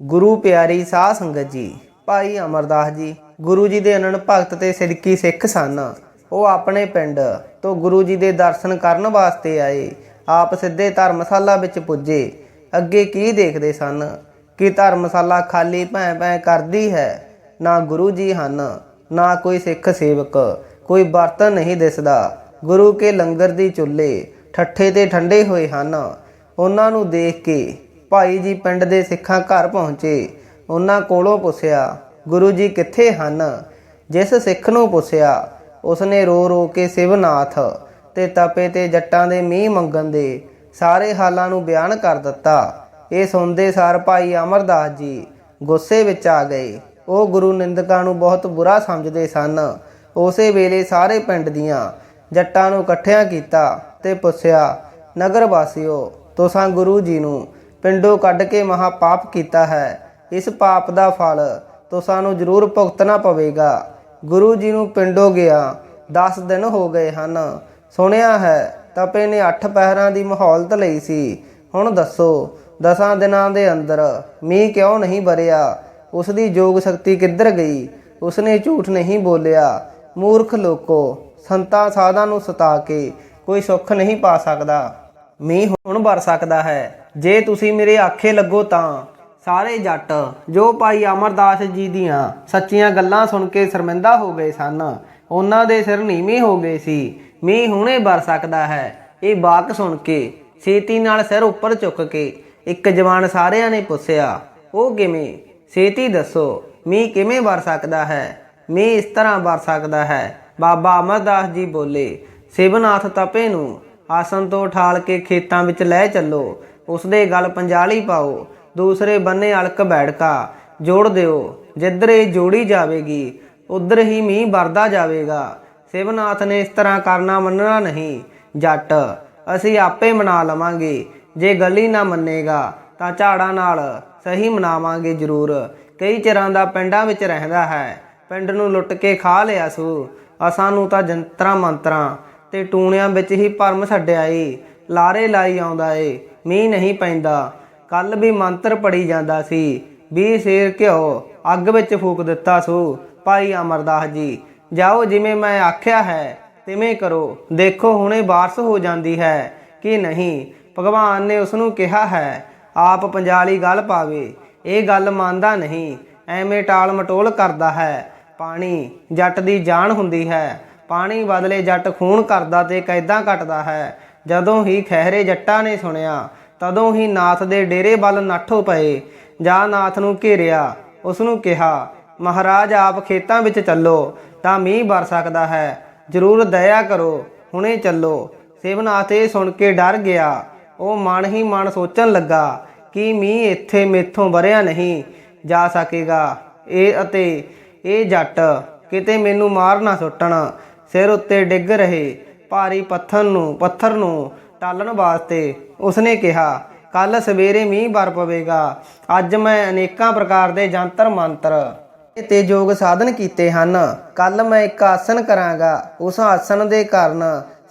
ਗੁਰੂ ਪਿਆਰੀ ਸਾਧ ਸੰਗਤ ਜੀ, ਭਾਈ ਅਮਰਦਾਸ ਜੀ, ਗੁਰੂ ਜੀ ਦੇ ਅਨੰਦ ਭਗਤ ਤੇ ਸਿਰਕੀ ਸਿੱਖ ਸਨ। ਉਹ ਆਪਣੇ ਪਿੰਡ ਤੋਂ ਗੁਰੂ ਜੀ ਦੇ ਦਰਸ਼ਨ ਕਰਨ ਵਾਸਤੇ ਆਏ। ਆਪ ਸਿੱਧੇ ਧਰਮਸ਼ਾਲਾ ਵਿੱਚ ਪੁੱਜੇ। ਅੱਗੇ ਕੀ ਦੇਖਦੇ ਸਨ? ਕਿ ਧਰਮਸ਼ਾਲਾ ਖਾਲੀ ਭੈਂ ਭੈਂ ਕਰਦੀ ਹੈ, ਨਾ ਗੁਰੂ ਜੀ ਹਨ, ਨਾ ਕੋਈ ਸਿੱਖ ਸੇਵਕ, ਕੋਈ ਬਰਤਨ ਨਹੀਂ ਦਿਸਦਾ। ਗੁਰੂ ਕੇ ਲੰਗਰ ਦੀ ਚੁੱਲ੍ਹੇ ਠੱਠੇ ਤੇ ਠੰਡੇ ਹੋਏ ਹਨ। ਉਹਨਾਂ ਨੂੰ ਦੇਖ ਕੇ ਭਾਈ ਜੀ ਪਿੰਡ ਦੇ ਸਿੱਖਾਂ ਘਰ ਪਹੁੰਚੇ। ਉਹਨਾਂ ਕੋਲੋਂ ਪੁੱਛਿਆ, ਗੁਰੂ ਜੀ ਕਿੱਥੇ ਹਨ? ਜਿਸ ਸਿੱਖ ਨੂੰ ਪੁੱਛਿਆ, ਉਸਨੇ ਰੋ ਰੋ ਕੇ ਸਿਵਨਾਥ ਤੇ ਤਪੇ ਤੇ ਜੱਟਾਂ ਦੇ ਮੀਂਹ ਮੰਗਣ ਦੇ ਸਾਰੇ ਹਾਲਾਂ ਨੂੰ ਬਿਆਨ ਕਰ ਦਿੱਤਾ। ਇਹ ਸੁਣਦੇ ਸਾਰ ਭਾਈ ਅਮਰਦਾਸ ਜੀ ਗੁੱਸੇ ਵਿੱਚ ਆ ਗਏ। ਉਹ ਗੁਰੂ ਨਿੰਦਕਾਂ ਨੂੰ ਬਹੁਤ ਬੁਰਾ ਸਮਝਦੇ ਸਨ। ਉਸੇ ਵੇਲੇ ਸਾਰੇ ਪਿੰਡ ਦੀਆਂ ਜੱਟਾਂ ਨੂੰ ਇਕੱਠਿਆਂ ਕੀਤਾ ਤੇ ਪੁੱਛਿਆ, ਨਗਰ ਵਾਸੀਓ, ਤੁਸਾਂ ਗੁਰੂ ਜੀ ਨੂੰ ਪਿੰਡੋਂ ਕੱਢ ਕੇ ਮਹਾ ਪਾਪ ਕੀਤਾ ਹੈ। ਇਸ ਪਾਪ ਦਾ ਫਲ ਤੁਸਾਂ ਨੂੰ ਜ਼ਰੂਰ ਭੁਗਤਣਾ ਪਵੇਗਾ। ਗੁਰੂ ਜੀ ਨੂੰ ਪਿੰਡੋਂ ਗਿਆ। 10 ਦਿਨ ਹੋ ਗਏ ਹਨ। ਸੁਣਿਆ ਹੈ, ਤਪੇ ਨੇ 8 ਪਹਿਰਾਂ ਦੀ ਮਹੌਲਤ ਲਈ ਸੀ। ਹੁਣ ਦੱਸੋ, ਦਸਾਂ ਦਿਨਾਂ ਦੇ ਅੰਦਰ ਮੀਂਹ ਕਿਉਂ ਨਹੀਂ ਵਰਿਆ? ਉਸ ਦੀ ਯੋਗ ਸ਼ਕਤੀ ਕਿੱਧਰ ਗਈ? ਉਸਨੇ ਝੂਠ ਨਹੀਂ ਬੋਲਿਆ। ਮੂਰਖ ਲੋਕੋ, ਸੰਤਾਂ ਸਾਧਾਂ ਨੂੰ ਸਤਾ ਕੇ ਕੋਈ ਸੁੱਖ ਨਹੀਂ ਪਾ ਸਕਦਾ। ਮੀਂਹ ਹੁਣ ਵਰ ਸਕਦਾ ਹੈ। ਜੇ ਤੁਸੀਂ ਮੇਰੇ ਆਖੇ ਲੱਗੋ ਤਾਂ ਸਾਰੇ ਜੱਟ ਜੋ ਭਾਈ ਅਮਰਦਾਸ ਜੀ ਦੀਆਂ ਸੱਚੀਆਂ ਗੱਲਾਂ ਸੁਣ ਕੇ ਸ਼ਰਮਿੰਦਾ ਹੋ ਗਏ ਸਨ, ਉਹਨਾਂ ਦੇ ਸਿਰ ਨੀਵੇਂ ਹੋ ਗਏ ਸੀ। ਮੀਂਹ ਹੁਣੇ ਵਰ ਸਕਦਾ ਹੈ। ਇਹ ਬਾਕ ਸੁਣ ਕੇ ਛੇਤੀ ਨਾਲ ਸਿਰ ਉੱਪਰ ਚੁੱਕ ਕੇ ਇੱਕ ਜਵਾਨ ਸਾਰਿਆਂ ਨੇ ਪੁੱਛਿਆ, ਉਹ ਕਿਵੇਂ? ਛੇਤੀ ਦੱਸੋ, ਮੀਂਹ ਕਿਵੇਂ ਵਰ ਸਕਦਾ ਹੈ? ਮੀਂਹ ਇਸ ਤਰ੍ਹਾਂ ਵਰ ਸਕਦਾ ਹੈ। ਬਾਬਾ ਅਮਰਦਾਸ ਜੀ ਬੋਲੇ, ਸਿਵਨਾਥ ਤਪੇ ਨੂੰ ਆਸਨ ਤੋਂ ਉਠਾਲ ਕੇ ਖੇਤਾਂ ਵਿੱਚ ਲੈ ਚੱਲੋ। ਉਸ ਦੇ ਗਲ ਪੰਜਾਲੀ ਪਾਓ। ਦੂਸਰੇ ਬੰਨੇ ਅਲਕ ਬੈਠਕਾ ਜੋੜ ਦਿਓ। ਜਿੱਧਰ ਇਹ ਜੋੜੀ ਜਾਵੇਗੀ, ਉਧਰ ਹੀ ਮੀਂਹ ਵਰਦਾ ਜਾਵੇਗਾ। ਸਿਵਨਾਥ ਨੇ ਇਸ ਤਰ੍ਹਾਂ ਕਰਨਾ ਮੰਨਣਾ ਨਹੀਂ। ਜੱਟ, ਅਸੀਂ ਆਪੇ ਮਨਾ ਲਵਾਂਗੇ। ਜੇ ਗਲੀ ਨਾ ਮੰਨੇਗਾ, ਤਾਂ ਝਾੜਾਂ ਨਾਲ ਸਹੀ ਮਨਾਵਾਂਗੇ ਜ਼ਰੂਰ। ਕਈ ਚਿਰਾਂ ਦਾ ਪਿੰਡਾਂ ਵਿੱਚ ਰਹਿੰਦਾ ਹੈ। ਪਿੰਡ ਨੂੰ ਲੁੱਟ ਕੇ ਖਾ ਲਿਆ ਸੂ। ਅਸਾਂ ਨੂੰ ਤਾਂ ਜੰਤਰਾਂ ਮੰਤਰਾਂ ਤੇ ਟੂਣਿਆਂ ਵਿੱਚ ਹੀ ਭਰਮ ਛੱਡਿਆ ਏ। ਲਾਰੇ ਲਾਈ ਆਉਂਦਾ ਏ। ਮੀਂਹ ਨਹੀਂ ਪੈਂਦਾ। ਕੱਲ ਵੀ ਮੰਤਰ ਪੜੀ ਜਾਂਦਾ ਸੀ। ਵੀ ਸ਼ੇਰ ਘਿਓ ਅੱਗ ਵਿੱਚ ਫੂਕ ਦਿੱਤਾ ਸੂ। ਭਾਈ ਅਮਰਦਾਸ ਜੀ, ਜਾਓ ਜਿਵੇਂ ਮੈਂ ਆਖਿਆ ਹੈ, ਤਿਵੇਂ ਕਰੋ। ਦੇਖੋ ਹੁਣੇ ਬਾਰਸ ਹੋ ਜਾਂਦੀ ਹੈ ਕਿ ਨਹੀਂ। ਭਗਵਾਨ ਨੇ ਉਸ ਨੂੰ ਕਿਹਾ ਹੈ, ਆਪ ਪੰਜਾਲੀ ਗੱਲ ਪਾਵੇ। ਇਹ ਗੱਲ ਮੰਨਦਾ ਨਹੀਂ। ਐਵੇਂ ਟਾਲ ਮਟੋਲ ਕਰਦਾ ਹੈ। ਪਾਣੀ, ਜੱਟ ਦੀ ਜਾਨ ਹੁੰਦੀ ਹੈ। ਪਾਣੀ ਬਦਲੇ ਜੱਟ ਖੂਨ ਕਰਦਾ ਤੇ ਕੈਦਾਂ ਕੱਟਦਾ ਹੈ। ਜਦੋਂ ਹੀ ਖਹਿਰੇ ਜੱਟਾਂ ਨੇ ਸੁਣਿਆ, ਤਦੋਂ ਹੀ ਨਾਥ ਦੇ ਡੇਰੇ ਵੱਲ ਨੱਠੋ ਪਏ। ਜਾਂ ਨਾਥ ਨੂੰ ਘੇਰਿਆ ਉਸ ਨੂੰ ਕਿਹਾ, ਮਹਾਰਾਜ, ਆਪ ਖੇਤਾਂ ਵਿੱਚ ਚੱਲੋ, ਤਾਂ ਮੀਂਹ ਵਰ ਸਕਦਾ ਹੈ। ਜ਼ਰੂਰ ਦਇਆ ਕਰੋ, ਹੁਣੇ ਚੱਲੋ। ਸਿਵਨਾਥ ਇਹ ਸੁਣ ਕੇ ਡਰ ਗਿਆ। ਉਹ ਮਨ ਹੀ ਮਨ ਸੋਚਣ ਲੱਗਾ ਕਿ ਮੀਂਹ ਇੱਥੇ ਮੇਥੋਂ ਵਰਿਆ ਨਹੀਂ ਜਾ ਸਕੇਗਾ। ਇਹ ਅਤੇ ਇਹ ਜੱਟ ਕਿਤੇ ਮੈਨੂੰ ਮਾਰ ਨਾ ਸੁੱਟਣ। ਸਿਰ ਉੱਤੇ ਡਿੱਗ ਰਹੇ ਭਾਰੀ ਪੱਥਰ ਨੂੰ ਪੱਥਰ ਨੂੰ ਟਾਲਣ ਵਾਸਤੇ ਉਸਨੇ ਕਿਹਾ ਕੱਲ ਸਵੇਰੇ ਮੀਂਹ ਵਰ ਪਵੇਗਾ। ਅੱਜ ਮੈਂ ਅਨੇਕਾਂ ਪ੍ਰਕਾਰ ਦੇ ਜੰਤਰ ਮੰਤਰ ਤੇ ਯੋਗ ਸਾਧਨ ਕੀਤੇ ਹਨ। ਕੱਲ ਮੈਂ ਇੱਕ ਆਸਨ ਕਰਾਂਗਾ। ਉਸ ਆਸਨ ਦੇ ਕਾਰਨ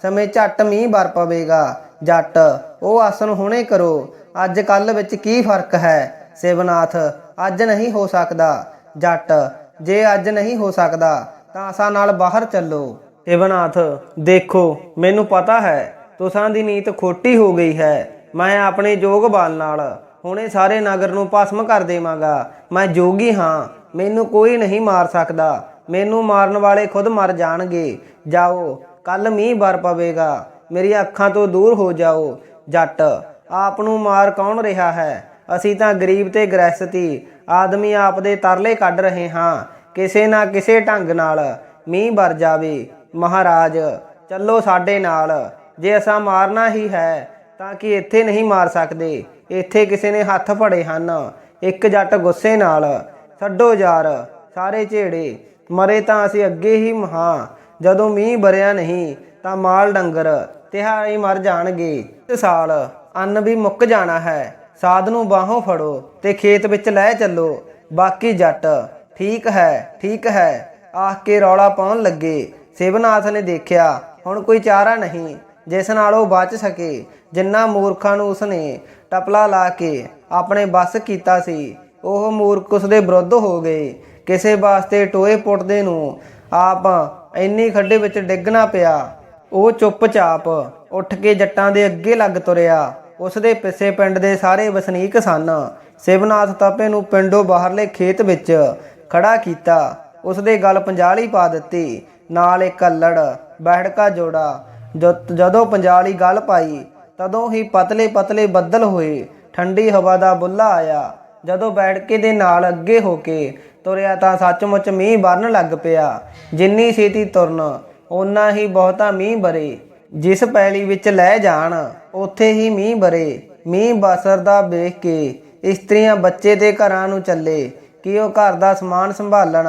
ਸਮੇਂ ਝੱਟ ਮੀਂਹ ਵਰ ਪਵੇਗਾ। ਜੱਟ, ਉਹ ਆਸਨ ਹੁਣੇ ਕਰੋ। ਅੱਜ ਕੱਲ ਵਿੱਚ ਕੀ ਫ਼ਰਕ ਹੈ? ਸਿਵਨਾਥ, ਅੱਜ ਨਹੀਂ ਹੋ ਸਕਦਾ। ਜੱਟ, ਜੇ ਅੱਜ ਨਹੀਂ ਹੋ ਸਕਦਾ, ਤਾਂ ਆਸਾਂ ਨਾਲ ਬਾਹਰ ਚੱਲੋ। ਸਿਵਨਾਥ ਦੇਖੋ, ਮੈਨੂੰ ਪਤਾ ਹੈ, ਤੁਸਾਂ ਦੀ ਨੀਤ ਖੋਟੀ ਹੋ ਗਈ ਹੈ। ਮੈਂ ਆਪਣੇ ਜੋਗ ਬਾਲ ਨਾਲ ਹੁਣੇ ਸਾਰੇ ਨਗਰ ਨੂੰ ਭਸਮ ਕਰ ਦੇਵਾਂਗਾ। ਮੈਂ ਜੋਗੀ ਹਾਂ, ਮੈਨੂੰ ਕੋਈ ਨਹੀਂ ਮਾਰ ਸਕਦਾ। ਮੈਨੂੰ ਮਾਰਨ ਵਾਲੇ ਖੁਦ ਮਰ ਜਾਣਗੇ। ਜਾਓ ਕੱਲ ਮੀਂਹ ਵਰ ਪਵੇਗਾ। ਮੇਰੀ ਅੱਖਾਂ ਤੋਂ ਦੂਰ ਹੋ ਜਾਓ। ਜੱਟ, ਆਪ ਨੂੰ ਮਾਰ ਕੌਣ ਰਿਹਾ ਹੈ? ਅਸੀਂ ਤਾਂ ਗਰੀਬ ਤੇ ਗ੍ਰਹਿਸਤੀ, ਆਦਮੀ ਆਪ ਦੇ ਤਰਲੇ ਕੱਢ ਰਹੇ ਹਾਂ। ਕਿਸੇ ਨਾ ਕਿਸੇ ਢੰਗ ਨਾਲ ਮੀਂਹ ਵਰ ਜਾਵੇ। ਮਹਾਰਾਜ, ਚੱਲੋ ਸਾਡੇ ਨਾਲ। ਜੇ ਅਸਾਂ ਮਾਰਨਾ ਹੀ ਹੈ, ਤਾਂ ਕਿ ਇੱਥੇ ਨਹੀਂ ਮਾਰ ਸਕਦੇ? ਇੱਥੇ ਕਿਸੇ ਨੇ ਹੱਥ ਫੜੇ ਹਨ। ਇੱਕ ਜੱਟ ਗੁੱਸੇ ਨਾਲ, ਛੱਡੋ ਯਾਰ, ਸਾਰੇ ਝੇੜੇ, ਮਰੇ ਤਾਂ ਅਸੀਂ ਅੱਗੇ ਹੀ ਮਹਾ। ਜਦੋਂ ਮੀਂਹ ਵਰਿਆ ਨਹੀਂ, ਤਾਂ ਮਾਲ ਡੰਗਰ ਤਿਹਾਈ ਮਰ ਜਾਣਗੇ। ਇਸ ਸਾਲ ਅੰਨ ਵੀ ਮੁੱਕ ਜਾਣਾ ਹੈ। ਸਾਧ ਨੂੰ ਬਾਹੋਂ ਫੜੋ ਤੇ ਖੇਤ ਵਿੱਚ ਲੈ ਚੱਲੋ। ਬਾਕੀ ਜੱਟ, ਠੀਕ ਹੈ ਠੀਕ ਹੈ। ਆਖ ਕੇ ਰੌਲਾ ਪਾਉਣ ਲੱਗੇ। ਸਿਵਨਾਥ ਨੇ ਦੇਖਿਆ, ਹੁਣ ਕੋਈ ਚਾਰਾ ਨਹੀਂ, ਜਿਸ ਨਾਲ ਉਹ ਬਚ ਸਕੇ, ਜਿੰਨਾ ਮੂਰਖਾਂ ਨੂੰ ਉਸਨੇ ਟਪਲਾ ਲਾ ਕੇ ਆਪਣੇ ਬਸ ਕੀਤਾ ਸੀ, ਉਹ ਮੂਰਖ ਉਸਦੇ ਵਿਰੁੱਧ ਹੋ ਗਏ। ਕਿਸੇ ਵਾਸਤੇ ਟੋਏ ਪੁੱਟਦੇ ਨੂੰ ਆਪ ਇੰਨੀ ਖੱਡੇ ਵਿੱਚ ਡਿੱਗਣਾ ਪਿਆ। ਉਹ ਚੁੱਪਚਾਪ ਉੱਠ ਕੇ ਜੱਟਾਂ ਦੇ ਅੱਗੇ ਲੱਗ ਤੁਰਿਆ। ਉਸਦੇ ਪਿੱਛੇ ਪਿੰਡ ਦੇ ਸਾਰੇ ਵਸਨੀਕ ਸਨ। ਸਿਵਨਾਥ ਤਾਪੇ ਨੂੰ ਪਿੰਡੋਂ ਬਾਹਰਲੇ ਖੇਤ ਵਿੱਚ ਖੜਾ ਕੀਤਾ। ਉਸਦੇ ਗਲ ਪੰਜਾਲੀ ਪਾ ਦਿੱਤੀ। ਨਾਲ ਇੱਕ ਅੱਲੜ ਬੈਠਕਾ ਜੋੜਾ। ਜਦੋਂ ਪੰਜਾਲੀ ਗੱਲ ਪਾਈ, ਤਦੋਂ ਹੀ ਪਤਲੇ ਪਤਲੇ ਬੱਦਲ ਹੋਏ। ਠੰਡੀ ਹਵਾ ਦਾ ਬੁੱਲਾ ਆਇਆ। ਜਦੋਂ ਬੈਠਕੇ ਦੇ ਨਾਲ ਅੱਗੇ ਹੋ ਕੇ ਤੁਰਿਆ ਤਾਂ ਸੱਚਮੁੱਚ ਮੀਂਹ ਵਰਨ ਲੱਗ ਪਿਆ। ਜਿੰਨੀ ਛੇਤੀ ਤੁਰਨ, ਓਨਾ ਹੀ ਬਹੁਤਾ ਮੀਂਹ ਬਰੇ। ਜਿਸ ਪੈਲੀ ਵਿੱਚ ਲੈ ਜਾਣ, ਉੱਥੇ ਹੀ ਮੀਂਹ ਬਰੇ। ਮੀਂਹ ਬਸਰਦਾ ਵੇਖ ਕੇ ਇਸਤਰੀਆਂ ਬੱਚੇ ਦੇ ਘਰਾਂ ਨੂੰ ਚੱਲੇ ਕਿ ਉਹ ਘਰ ਦਾ ਸਮਾਨ ਸੰਭਾਲਣ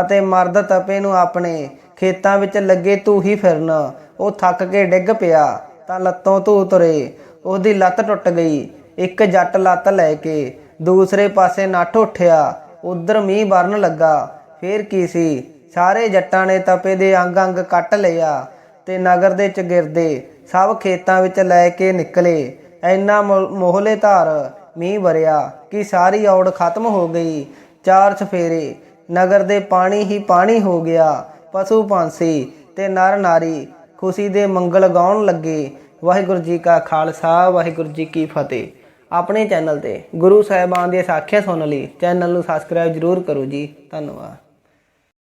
ਅਤੇ ਮਰਦ ਤਪੇ ਨੂੰ ਆਪਣੇ ਖੇਤਾਂ ਵਿੱਚ ਲੱਗੇ ਧੂਹੀ ਫਿਰਨ। ਉਹ ਥੱਕ ਕੇ ਡਿੱਗ ਪਿਆ, ਤਾਂ ਲੱਤੋਂ ਧੂ ਤੁਰੇ। ਉਹਦੀ ਲੱਤ ਟੁੱਟ ਗਈ, ਇੱਕ ਜੱਟ ਲੱਤ ਲੈ ਕੇ ਦੂਸਰੇ ਪਾਸੇ ਨੱਠ ਉੱਠਿਆ। ਉਧਰ ਮੀਂਹ ਵਰਨ ਲੱਗਾ। ਫੇਰ ਕੀ ਸੀ? ਸਾਰੇ ਜੱਟਾਂ ਨੇ ਤਪੇ ਦੇ ਅੰਗ ਅੰਗ ਕੱਟ ਲਿਆ ਤੇ ਨਗਰ ਦੇ ਚਗਿਰਦੇ ਸਭ ਖੇਤਾਂ ਵਿੱਚ ਲੈ ਕੇ ਨਿਕਲੇ। ਐਨਾ ਮੋ- ਮੋਹਲੇ ਧਾਰ ਮੀਂਹ ਵਰਿਆ ਕਿ ਸਾਰੀ ਔੜ ਖਤਮ ਹੋ ਗਈ। ਚਾਰ ਸਫੇਰੇ, ਨਗਰ ਦੇ ਪਾਣੀ ਹੀ ਪਾਣੀ ਹੋ ਗਿਆ। ਪਸ਼ੂ ਪੰਛੀ ਤੇ ਨਰ ਨਾਰੀ ਖੁਸ਼ੀ ਦੇ ਮੰਗਲ ਗਾਉਣ ਲੱਗੇ। ਵਾਹਿਗੁਰੂ ਜੀ ਕਾ ਖਾਲਸਾ, ਵਾਹਿਗੁਰੂ ਜੀ ਕੀ ਫਤਿਹ। ਆਪਣੇ ਚੈਨਲ ਤੇ ਗੁਰੂ ਸਾਹਿਬਾਨ ਦੀਆਂ ਸਾਖੀਆਂ ਸੁਣਨ ਲਈ ਚੈਨਲ ਨੂੰ ਸਬਸਕ੍ਰਾਈਬ ਜਰੂਰ ਕਰੋ ਜੀ। ਧੰਨਵਾਦ।